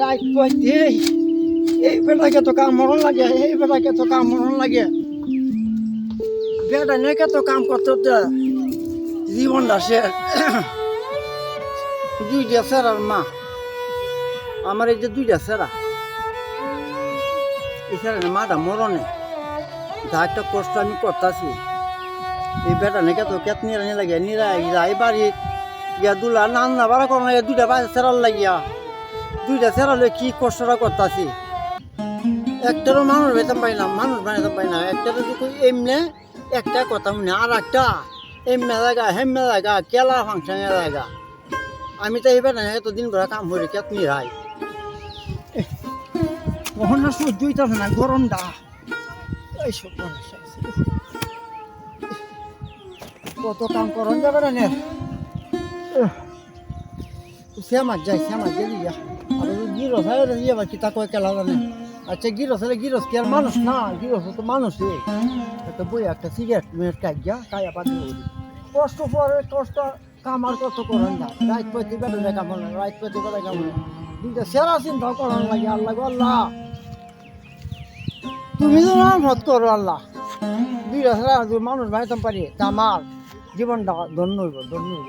রাত পড়তে এই বেটাকে তো কাম মরণ লাগে, এই বেটাকে তো কাম মরণ লাগে। বেটা নেকে তো কাম করতে করতে জীবনটা সে দুইটা সেরার মা। আমার এই যে দুইটা সেরা। এই সেরা মাটা মরণে। যা একটা কষ্ট আমি করতেছি। এই বেটা নাকি তো কেত নিরা লাগে নিরা যাই বাড়ি, গিয়া দুলা নান না বাড়া করো না দুইটা বাজে সেরাল লাগিয়া। দুইটা সেরালে কি কষ্টটা করতেছি? একটারও মানুষ বেতন পাই না, মানুষ বানাইতে পাই না। একটারও যদি এমনি একটা কথা মনে আর একটা এমনি জায়গা, হেমনে জায়গা, কেলা ফাংশনের জায়গা। আমি তো এইবার না এত দিন ভরা কাম করে, কেত নিরাই কখন না সহ্য হইতেছে না, গরমটা। এইসব সমস্যা কত কাম করন যাবে নে? শ্যামার যাই শ্যামার যাই আর গিরস হয় আবার কিতা কয় কেলা জানে আচ্ছা গিরস হলে গিরস কি আর মানুষ না গিরস তো মানুষই একটা বই একটা সিগারেট মেয়ের কাজ গিয়া কায়া পাতি কষ্ট পরে কষ্ট কামার কত করেন না রাত পতি বেড়ে কামন রাত পতি বেড়ে কামন দুইটা সেরা চিন্তা করেন লাগে আল্লাহ আল্লাহ তুমি তো রহমত করো আল্লাহ দুইটা ছাড়া মানুষ বানাইতাম পারি তা আমার জীবনটা ধন্য হইব ধন্য হইব।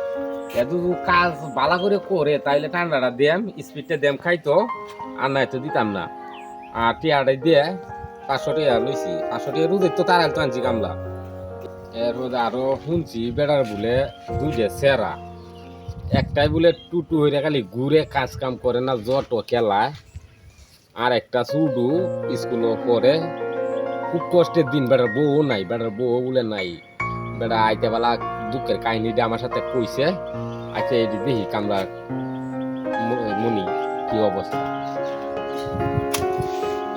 এত কাজ বালা করে করে, তাইলে ঠান্ডাটা দেম স্পিডটা দেম খাইতো, আর নাই তো দিতাম না। আর টিয়াটাই দিয়ে পাঁচশো টিয়া লইছি। পাঁচশো টিয়া রোদের তো তারাল তো আনছি কামলা এর মধ্যে আরও শুনছি, বেড়ার বলে দুইটা সেরা। একটাই বলে টুটু হইরে খালি ঘুরে কাজ কাম করে না যত খেলায়। আর একটা সুডু স্কুল পরে খুব কষ্টের দিন বেটার বউ নাই বেটার বউ বলে নাই। বেটা আইতে বেলা দুঃখের কাহিনীটা আমার সাথে কইছে। আচ্ছা এটি দেখি কামরা মনি কি অবস্থা।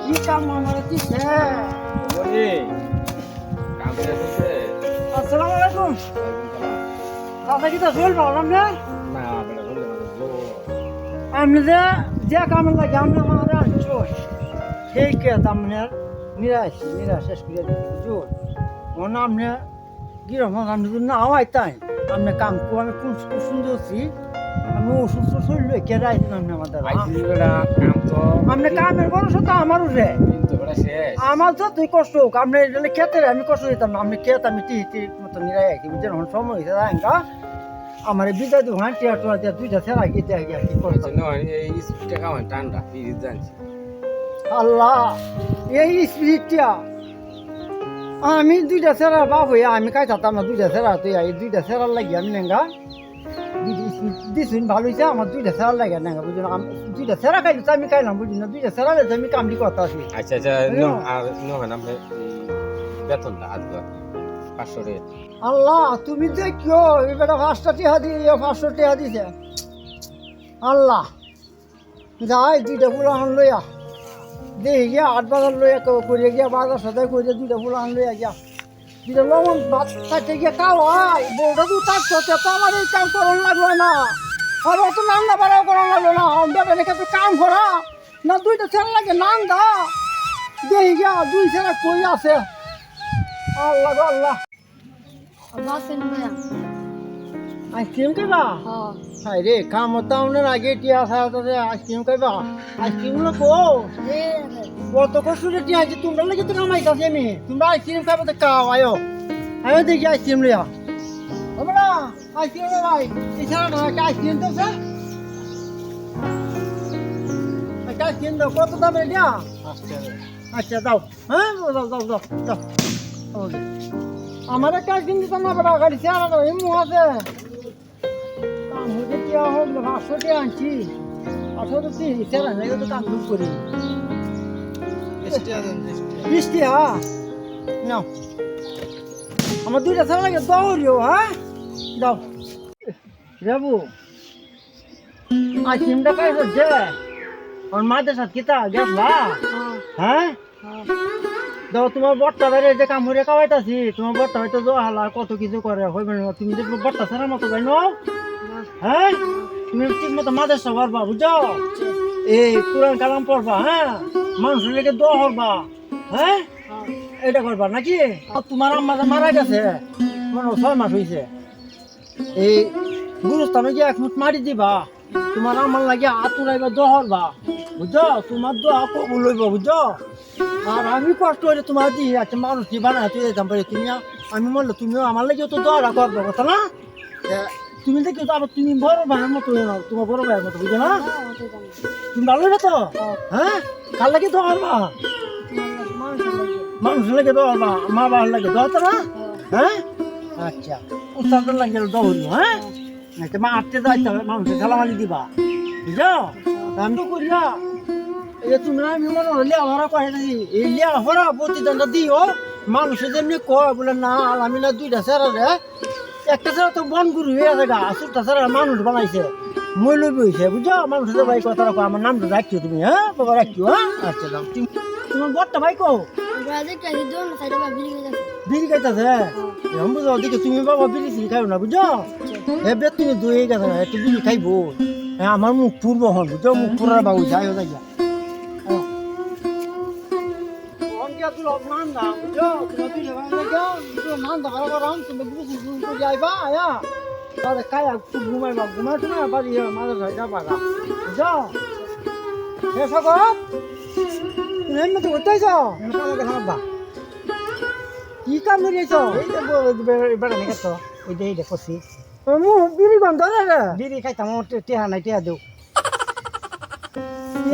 কি কাম আমার দিছে? মনি কাম শেষ হয়েছে আসসালামু আলাইকুম দাদা কি তো না না জোর। আপনি যে যে কাম লাগে আপনি আমার আনছো সেই কে আপনার নিরাশ নিরাশ শেষ করে দিচ্ছি মনে আপনি কীরকম? আপনি যদি না হয় তাই আপনি কাম করব আমি কোন সুন্দর আছি আমি অসুস্থ শরীর কে রাইছেন আপনি আমাদের তো আপনি কামের ভরসা তো আমার উঠে। আমার তো তুই কষ্ট হোক আপনি এটা খেতে আমি কষ্ট দিতাম না। আপনি খেত আমি টি টি মতো নিরাই আছি বুঝছেন? এখন সময় হয়েছে রাঙ্গা আমার বিদায় দু টিয়া টোয়া দিয়ে দুইটা সেরা গিয়ে দিয়ে গিয়ে কি স্পিডটা খাওয়ান ঠান্ডা আল্লাহ এই স্পিরিটটা আমি দুইটা সেরা বাবু আমি কাই থাকতাম না দুইটা সেরা তুই এই দুইটা সেরার লাগি আমি নেঙ্গা। দিছুন ভালো হয়েছে আমার দুইটা সেরা লাগে নেঙ্গা বুঝলি আমি দুইটা সেরা খাইলি তো আমি খাইলাম বুঝলি না? দুইটা সেরা লেছে আমি কামড়ি করতে আসি আচ্ছা আচ্ছা? আর না বেতনটা পাঁচশো আল্লাহ তুমি দেখিও এবার পাঁচটা টিহা দিয়ে পাঁচশো টিহা দিছে। আল্লাহ যাই দুইটা আন লইয়া। দেখি গিয়া আট বাজার লইয়া কেউ করে গিয়া, বাজার সদাই করে দুইটা ফুল আন লইয়া গিয়া। দুইটা লবণ ভাত খাইতে গিয়া খাওয়াই বউটা তো তার সাথে তো আমার এই কাম করার লাগল না। আর অত রান্না বাড়াও করার লাগল না। বেটা রেখে তো কাম করা। না দুইটা ছেলে লাগে নাম দেখি গিয়া দুই ছেলে কই আছে? আল্লাহ আল্লাহ। ভাইয়া। আইসক্রিম খাইবা? হ্যাঁ। রে কাম তাউনের আগে টিয়া সাথে আইসক্রিম খাইবা? আইসক্রিমগুলো কো কত কষ্ট টিয়া আছে তোমরা লাগে তো কামাইতাছি আমি তোমরা আইসক্রিম খাইবা তো কাও আয়ো। আয়ো দেখি আইসক্রিম লিয়া আমরা আইসক্রিম রে ভাই এছাড়া না একটা আইসক্রিম তো স্যার একটা আইসক্রিম দাও কত দাম এটা আচ্ছা দাও। হ্যাঁ দাও দাও দাও দাও। আমার একটা আইসক্রিম দিতাম না বেটা গাড়ি চেয়ারা দাও আছে না পাঁচশো টাকা আনছি। পাঁচশো তো তিরিশ টাকা তো কাম খুব করি বিশ টাকা নাও। আমার দুইটা ছাড়া লাগে দৌড়িও হ্যাঁ? দাও। ওর মাদের সাথে কিতা গেছলা হ্যাঁ হ্যাঁ হ্যাঁ? দাও তোমার বট্টা বাইরে যে কাম করে খাওয়াইতাছি তোমার বট্টা হয়তো হালা কত কিছু করে হইবে না। তুমি যে বট্টা ছাড়ার মতো যাই হ্যাঁ? তুমি ঠিক মতো মাদের সব পারবা বুঝছ? এই কোরআন কালাম পড়বা হ্যাঁ? মানুষের লেগে দোয়া করবা হ্যাঁ? এটা করবা নাকি? তোমার আম্মা মারা গেছে, মনে ছয় মাস হয়েছে এই গুরুস্থানে গিয়ে এক মুঠ মারি দিবা, তোমার আমার লাগে আতুরাইবা দহরবা বুঝছ? তোমার দোয়া কবুল লইব বুঝছ? আর আমি কষ্ট করে তোমার দিয়ে আচ্ছা মানুষ কি বানায় তুই তুমি আমি বলল তুমিও আমার লাগে তো দোয়া করবে, কথা না? তুমি দেখি তো আবার তুমি বড় ভাইয়ের মতো হয়ে নাও তোমার বড় ভাইয়ের মতো বুঝছ না? হ্যাঁ জানি তুমি ভালো না তো? হ্যাঁ? কার লাগে তোমার মানুষের লাগে মানুষ লাগে দোয়া করবা মা বাবার লাগে দোয়া তো না? হ্যাঁ। হ্যাঁ? আচ্ছা উত্তর লাগে দৌড়ি হ্যাঁ? নাকি মা আটকে যাইতে হবে মানুষের ঠেলামালি দিবা বুঝছ আমি তো করিয়া এই যে তুমি আমি মনে হলে আমার কয়ে এই লিয়া হরা প্রতিদানটা দিও মানুষের যেমনি কয় বলে না আমি না দুইটা সেরা রে। একটা সেরা তো বন গুরু হয়ে আছে গা সুটটা সেরা মানুষ বানাইছে। মই লই বইছে বুঝছ? মানুষের ভাই কথা রাখো আমার নামটা রাখিও তুমি হ্যাঁ? বাবা রাখিও হ্যাঁ? আচ্ছা দাও তুমি তোমার বরটা ভাই কো বা বিড়ি খাইতেছে এরকম বুঝো দেখে তুমি বাবা বিড়ি সিড়ি খাইও না বুঝছ? এবার তুমি দুই গেছে না একটু বিড়ি খাইবো। হ্যাঁ আমার মুখ পূর্ব হন বুঝছ? মুখ পুরার বাবু যাই যাই যা ঘুমাইবা ঘুমাই তুমি বাড়ি মাঝে যাবা বুঝছ হে সকল তুমি এমনি কোথায় যাও আমাকে খাবার কি কাম করিয়েছ এই যে বেড়া নাকি তো ওই যে এইটা করছি মু বিড়ি গন্ধ রে বিড়ি খাইতাম টেহা নাই টেহা দেও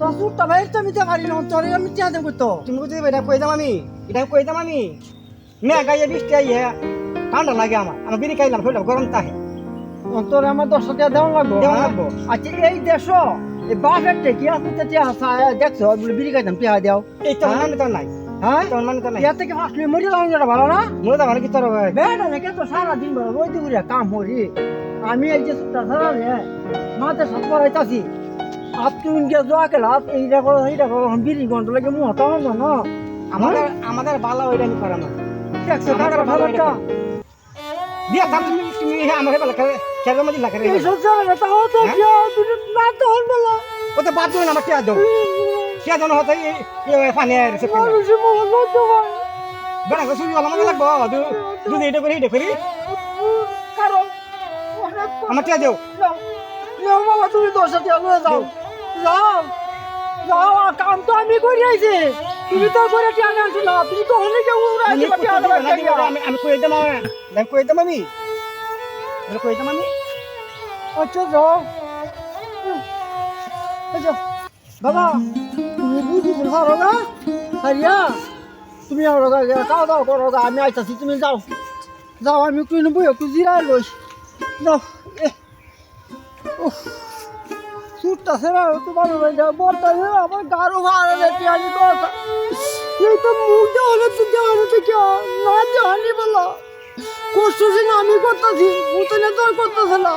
তোর ভাই তো নিতে পারি না তোর আমি টিয়া দেবো তো। তুমি বুঝতে এটা কই দাম আমি? এটা কই দাম আমি? মেয়ে গাইয়ে বৃষ্টি আইয়ে ঠান্ডা লাগে আমার। আমি বিড়ি খাইলাম শরীরটা গরম তাহে। তোর আমার দশ টাকা দেওয়া লাগবো দেওয়া হ্যাঁ? লাগবো। আচ্ছা এই দেশ এই বাপের টেকি আছে? তো টিয়া দেখছ বিড়ি খাইতাম টিয়া দেও। এই তো হ্যাঁ? মানে তো নাই। হ্যাঁ? তোর মানে তো নাই। টিয়া থেকে ফার্স্ট মরে যাওয়া যেটা ভালো না? মনে তো মানে কি তোর বেটা নাকি তো সারাদিন বড় দুপুরে কাম করি। আমি এই যে সুটটা সারা মাঝে সব করাইতাছি তুমি এইটা করো এইটা করো বিড়ি লাগে না। আমাদের ভালো ওইটা করা না ভালোটা বিয়া দাম তুমি আমার ভালো এই সব জায়গা তো হতো হ্যাঁ? না তো হল বলা। ও তো বাদ দিও না আমার টিয়া দাও। টিয়া দাও হতে এই পানি আর সে মানুষের মুখ লজ্জা হয়। বেড়া তো শুনি আমাকে লাগবো। দুধ এটা করি এটা করি। কারণ অনেক আমার টিয়া দেও। যাও যাও বাবা তুমি দশ লয়ে যাও। যাও। যাও কাম তো আমি করে আইছি তুমি তো করে টিয়া আনছো না তুমি তো হলে কেউ আমি কই দাম আমি কই দাম আমি আমি কই দাম আমি আচ্ছা যাও। আচ্ছা বাবা তুমি বুঝিস হারো না হারিয়া তুমি আর খাওয়া দাওয়া করো গা, আমি আইতাছি তুমি যাও। যাও আমি একটু বই একটু জিরাই লইস। যাও এ। উফ। সুটটা সেরা তো ভালো হয়ে যাও বলটা আমার গারো ভাড়া রেখে আমি কথা এই তো মুখ দেওয়ালে তো দেওয়ালে তো কেউ না জানি বলো। কষ্ট না, আমি করতেছি উতনে তো আর করতেছে না।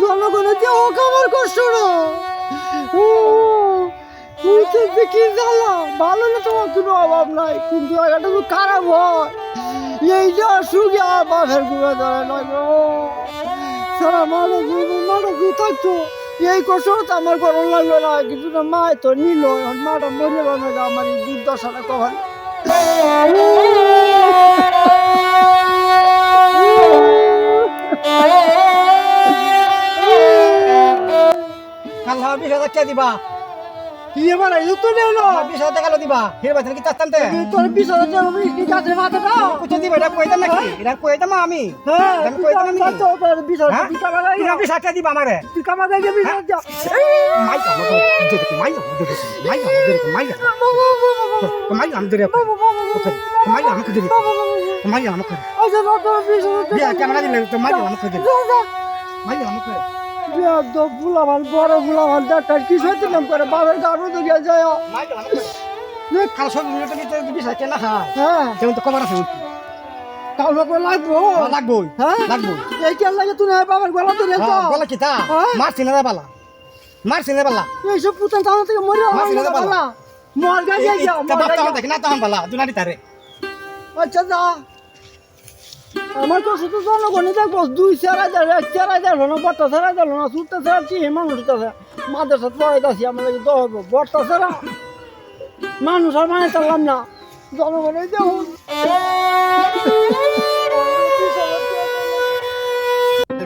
জনগণের যে হোক আমার কষ্ট না। ও দেখি জ্বালা? ভালো না তোমার কোনো অভাব নাই, কিন্তু একটা তো খারাপ হয়। এই যে অসুখ আর বাঘের গুঁড়ো ধরে নয় সারা মানুষ মানুষ থাকতো। এই কষ্ট আমার গরম লাগল না কিন্তু না মা তো নিল মাটা মরে গেল না, আমার এই দুর্দশাটা কখন? কাল হাজার দিবা? এবার এই তো নেও না বিশ হাজার টাকা দিবা ফিরে বাঁচলে কি তে তোর বিশ হাজার টাকা কি গাছের মাথাটা কুচে দিবা এটা কইতাম নাকি এটা কইতাম আমি হ্যাঁ আমি কইতাম আমি তোর বিশ হাজার হ্যাঁ? তুই কামা বিশ দিবা আমারে তুই কামা বিশ হাজার টাকা মাই মাই মাই মাই মাই মাই আচ্ছা না টাকা তো মাই আমাকে ধরে মাই বিয়া তো ফুলাভান বড় ফুলাভান ডাক্তার কি সত্যি নাম করে? বাবার গাড়ো তো গিয়ে যায়। খাল সব মিনিটে নিতে বিশ হাজার না হয় হ্যাঁ। যেমন তো কবার আছে। তাহলে করে লাগবো? লাগবই হ্যাঁ? লাগবই এই কেন লাগে তুই বাবার গলা তো। রেখো বলা কি তা? হ্যাঁ? মারছি না বালা। মারছি না বালা। এইসব পুতান তাহলে থেকে মরে মর বাপ না তখন বালা দুনারি তারে। আচ্ছা যা। আমার তো শুধু জনগণই দেখব, দুই চার হাজার এক চার হাজার হলো, বট্টা চার হাজার হলো সুটটা চার কি মানুষ আছে। মাদের সাথে পড়াইতেছি আমার লাগে দহ হব বট্টা ছাড়া মানুষ আর মানে চাললাম না, জনগণই দেখুন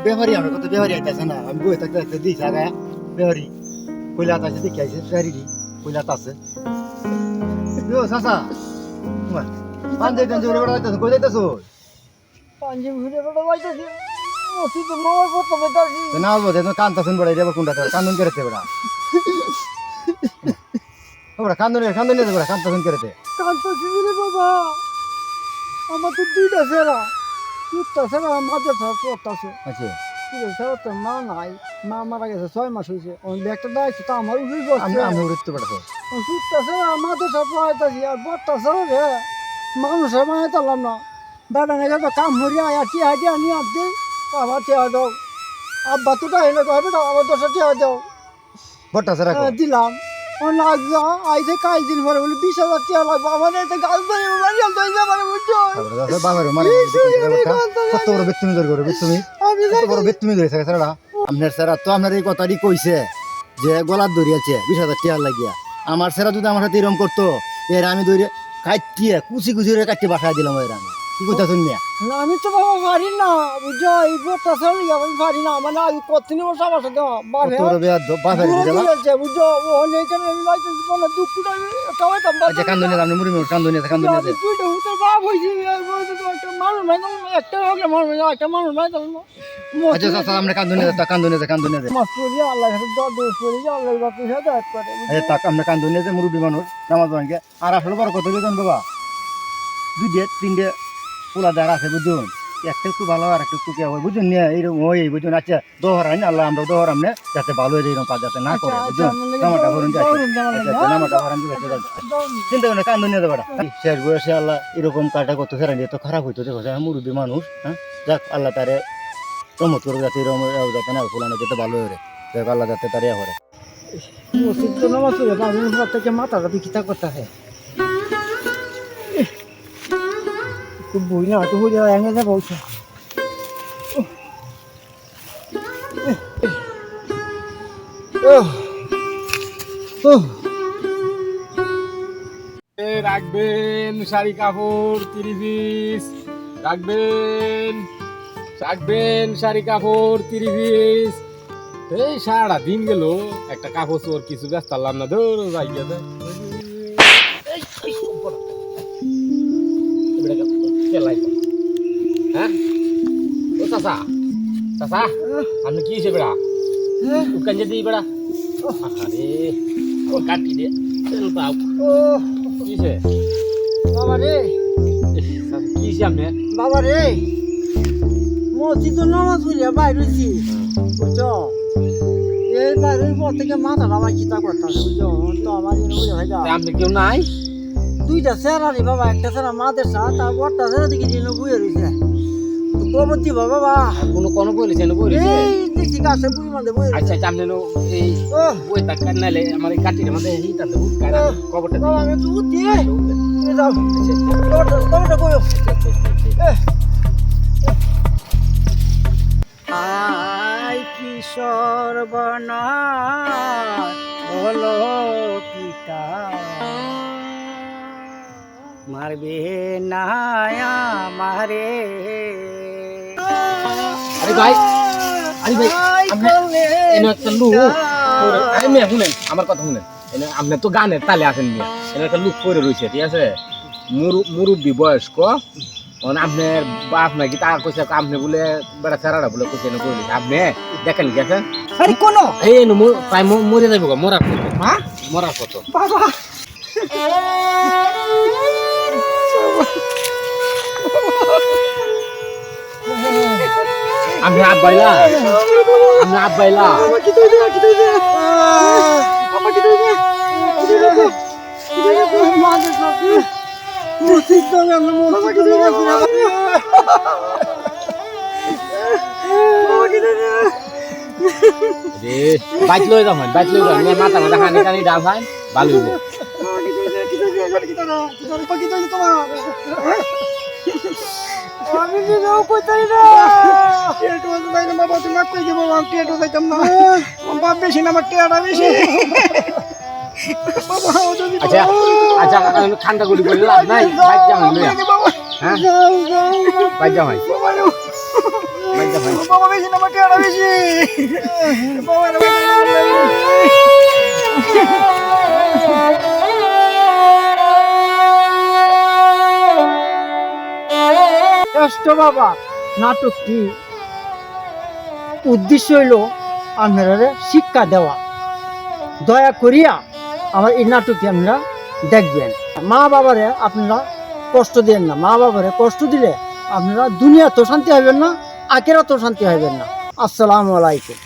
বেহারি, আমার কত বেহারি আইতাছে না, আমি বই থাকতে থাকতে দিয়েছি আগে। বেহারি কইলাত আছে, দেখি আইছে বেহারি কইলাত আছে। টাঞ্জে উড়ে বেড়াইতেছো কই যাইতেছো? না বলব দেখো কান্তা শুন বেড়াই রেবার কোনটা কান্দন কেরেতে বেড়া। ওরা কান্দন কান্দন নিয়ে বেড়া কান্তা শুন কেরেতে কান্তাছি রে বাবা। আমার তো দুইটা সেরা দুটা সেরা মাঝে পড়তাছে আচ্ছা। তো মা নাই মা মারা গেছে ছয় মাস হয়েছে। ওই ব্যাগটা দাঁড়াইছে তা আমার উঠে বসছে আমি উড়তে বেড়াতো দুটা সেরা মাঝে সব পড়াইতেছি আর বটটা সেরা রে। মানুষের না। তো কাম হরিয়া আর টিয়া টিয়া নিয়ে আসছে আবার টিয়া দাও। তো তাইলে কয় বেটা আবার দশটা টিয়া দাও। বট্টা সে রাখো। হ্যাঁ, দিলাম। ও লাগবে আইতে কাজ দিন পরে বলি বিশ হাজার লাগবে। আমার ধরে বুঝছ? বাবার কত বড় ধরে কত বড় ধরেছে স্যাররা আপনার স্যারা তো আপনার এই কথাটি কইছে যে গলার দড়িয়াছে বিশ হাজার টিয়ার লাগিয়া। আমার স্যারা যদি আমার সাথে এরকম করতো এর আমি দড়িয়ে কাটিয়ে কুচি কুচি করে কাটিয়ে বাসায় দিলাম এর আমি। কি না, আমি তো বাবা পারি না বুঝছ? এই বোটটা চলে আমি পারি না মানে আমি কতদিন বসে আমার সাথে বাবা বেয়াদ বাপের দূরে দিলা দিয়েছে ও অনেকখানে আমি লাইসেন্স বলে দুঃখটা সবাই তো আচ্ছা কান্দনি আপনি মুড়ি মুড়ি আমি দুইটা হুতে বাপ একটা মানুষ একটা মানুষ একটা মানুষ আচ্ছা আচ্ছা আমরা করি আল্লাহ কাছে দর দোষ করি বাপু করে আচ্ছা আমরা মুরব্বী মানুষ নামাজ আর আসলে বড় কত বেতন বাবা? দুই ডে তিন ডে পোলা দাঁড় আছে বুঝুন? একটা একটু ভালো আর একটু কে হয় বুঝুন নিয়ে এইরকম ওই বুঝুন? আচ্ছা দোহরাই না আল্লাহ আমরা দোহরাম না যাতে ভালো হয়ে এরকম কাজ যাতে না করে বুঝুন? নামাটা ভরুন আচ্ছা আচ্ছা নামাটা ভরান চিন্তা করে কান্দন নিয়ে দেবে শেষ বয়সে আল্লাহ এরকম কাটা করতে ফেরা নিয়ে তো খারাপ হইতো দেখো আমি মুরব্বী মানুষ হ্যাঁ? যাক আল্লাহ তারে রমত করে যাতে এরকম যাতে না ফুলানো যেতে ভালো হয়ে দেখ আল্লাহ যাতে তারে হরে মসজিদ তো নামাজ পড়ে রাখবেন শাড়ি কাপড় তিরিশ পিস। রাখবেন রাখবেন শাড়ি কাপড় তিরিশ পিস। এই সারা দিন গেল, একটা কাপড় চোর কিছু ব্যস্ত না, ধরো যাই গেছে। হ্যাঁ? ও চাচা চাচা আপনি কি হিসেবে বেড়া? উকান যেতে বেড়া। আরে ও কাটি দে পাও। ও কিসে বাবা রে কিসে আপনি? বাবা রে মসজিদ তো নামাজ পড়ে বাইরে হয়েছি বুঝছ? এই বাইরের পর থেকে মাথাটা আমার চিন্তা করতেছে বুঝছ? তো আমার আপনি কেউ নাই? দুইটা সেরা রে বাবা একটা সেরা মাদের সাথ আর বড়টা সেরা দিকে যেন বুয়ে রয়েছে কবর দিবা বাবা কোনো কোনো বলেছে না বলেছে এই দেখছি গাছে বুড়ি মাঝে বুয়ে আচ্ছা আচ্ছা আপনি নো এই বই আমার এই কাটির কবরটা বাবা আমি একটু উঠি। দিই যাও। আই কি সর্বনাশ হলো পিতা। মারবে না মারে আরে ভাই আরে ভাই আপনি এনে একটা লোক আরে মেয়ে শুনেন আমার কথা শুনেন। এনে আপনি তো গানের তালে আছেন মেয়ে। এনে একটা লুক পরে রয়েছে ঠিক আছে? মুরু মুরব্বী বয়স্ক। মানে আপনার বাপ নাকি তা কইছে আপনি বলে বেড়া চেরাটা বলে কইছে না বলি আপনি দেখেন গেছেন আরে কোনো। এই নো প্রায় মরে যাইব গো, মরার কত হ্যাঁ মরার কত বাবা। আমি আব্বাইলা আমি আব্বাইলা বাবা কি তুই দে কি তুই দে বাবা কি তুই দে কি তুই দে মাঝে সাথে মুসিদ করে আমরা মুসিদ করে রে বাইক লই যাও বাইক মেয়ে মাথা আচ্ছা আচ্ছা ঠান্ডা গুলি বলে লাভ নাই বাইক যাও হ্যাঁ? বাইক ভাই। শ্রেষ্ঠ বাবা নাটকটি উদ্দেশ্য হইল আপনারা শিক্ষা দেওয়া। দয়া করিয়া আমার এই নাটকটি আপনারা দেখবেন। মা বাবারে আপনারা কষ্ট দেন না। মা বাবারে কষ্ট দিলে আপনারা দুনিয়া তো শান্তি হবেন না। আখেরা তো শান্তি হবেন না। আসসালামু আলাইকুম।